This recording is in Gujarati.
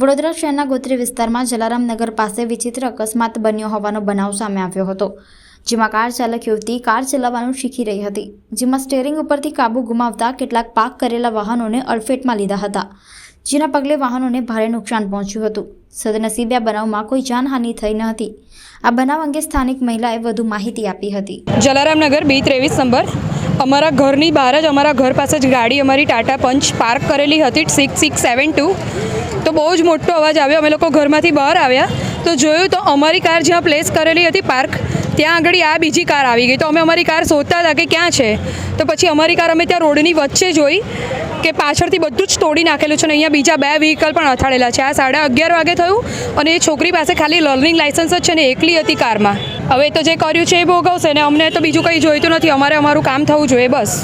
વડોદરા શહેરના ગોત્રી વિસ્તારમાં જલારામ નગર પાસે વિચિત્ર અકસ્માત બન્યો હોવાનો બનાવ સામે આવ્યો હતો, જેમાં કાર ચાલક યુવતી કાર ચલાવવાનું શીખી રહી હતી, જેમાં સ્ટેરિંગ ઉપરથી કાબુ ગુમાવતા કેટલાક પાક કરેલા વાહનોને અડફેટમાં લીધા હતા. જેના પગલે વાહનોને ભારે નુકસાન પહોંચ્યું હતું. સદનસીબે આ બનાવમાં કોઈ જાનહાનિ થઈ ન હતી. આ બનાવ અંગે સ્થાનિક મહિલાએ વધુ માહિતી આપી હતી. જલારામનગર બી ત્રેવીસ નંબર. અમારા ઘરની બહાર જ અમારા ઘર પાસે જ ગાડી અમારી ટાટા પંચ પાર્ક કરેલી હતી સિક્સ સિક્સ સેવન ટુ તો બહુ જ મોટો અવાજ આવ્યો. અમે લોકો ઘરમાંથી બહાર આવ્યા. તો જોયું તો અમારી કાર જ્યાં પ્લેસ કરેલી હતી પાર્ક, ત્યાં આગળ આ બીજી કાર આવી ગઈ. તો અમે અમારી કાર શોધતા હતા કે ક્યાં છે. તો પછી અમારી કાર અમે ત્યાં રોડની વચ્ચે જોઈ. કે પાછળથી બધું જ તોડી નાખેલું છે અને અહીંયા બીજા બે વ્હીકલ પણ અથાડેલા છે. આ સાડા અગિયાર વાગે થયું અને એ છોકરી પાસે ખાલી લર્નિંગ લાઇસન્સ જ છે ને એકલી હતી કારમાં. હવે તો જે કર્યું છે એ ભોગવશે ને અમને તો બીજું કંઈ જોઈતું નથી. અમારે અમારું કામ થવું જોઈએ બસ.